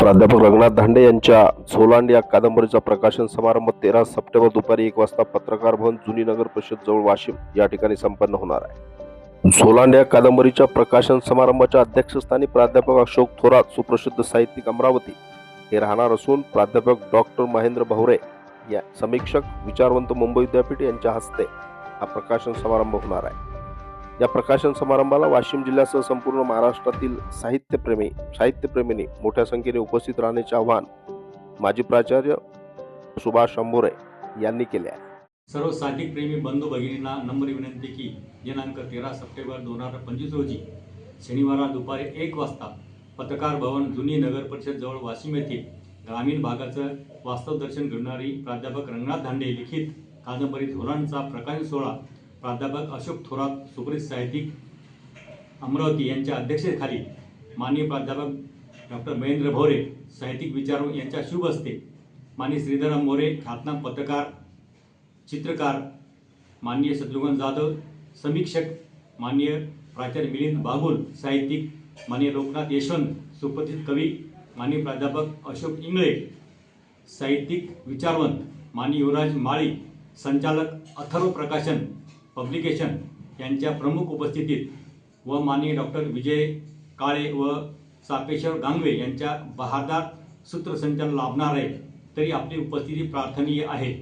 प्राध्यापक रंगनाथ धांडे यांच्या झोलांड या कादंबरीचा प्रकाशन समारंभ तेरा सप्टेंबर दुपारी एक वाजता पत्रकार भवन जुनी नगर परिषद जवळ वाशिम या ठिकाणी संपन्न होणार आहे. झोलांड या कादंबरीच्या प्रकाशन समारंभाच्या अध्यक्षस्थानी प्राध्यापक अशोक थोरात सुप्रसिद्ध साहित्यिक अमरावती हे राहणार असून प्राध्यापक डॉक्टर महेंद्र भवरे या समीक्षक विचारवंत मुंबई विद्यापीठ यांच्या हस्ते हा प्रकाशन समारंभ होणार आहे. या प्रकाशन समारंभाला वाशिम जिल्ह्यासह संपूर्ण महाराष्ट्रातील साहित्यप्रेमी साहित्यप्रेमींनी मोठ्या संख्येने उपस्थित राहण्याचे आवाहन माजी प्राचार्य सुभाष शंभोरे यांनी केले आहे. सर्व साहित्यिक प्रेमी बंधू भगिनींना नम्र विनंती की दिनांक तेरा सप्टेंबर दोन हजार पंचवीस रोजी शनिवारा दुपारी एक वाजता पत्रकार भवन जुनी नगर परिषद जवळ वाशिम येथील ग्रामीण भागाचं वास्तव दर्शन घडणारी प्राध्यापक रंगनाथ धांडे लिखित कादंबरी धोरणचा प्रकाशन सोहळा प्राध्यापक अशोक थोरात सुपरित साहित्यिक अमरावती यांच्या अध्यक्षतेखाली माननीय प्राध्यापक डॉक्टर महेंद्र भोरे साहित्यिक विचार यांच्या शुभ हस्ते माननीय श्रीधरम मोरे ख्यातनाम पत्रकार चित्रकार माननीय शत्रुघ्न जाधव समीक्षक माननीय प्राचार्य मिलिंद बागुल साहित्यिक माननीय लोकनाथ यशवंत सुप्रसिद्ध कवी माननीय प्राध्यापक अशोक इंगळे साहित्यिक विचारवंत माननीय युवराज माळी संचालक अथर्व प्रकाशन पब्लिकेशन यांच्या प्रमुख उपस्थितीत व माननीय डॉक्टर विजय काळे व सापेश्वर गांगवे यांच्या बहादार सूत्रसंचालन लाभणार आहे तरी आपली उपस्थिती प्रार्थनीय आहे.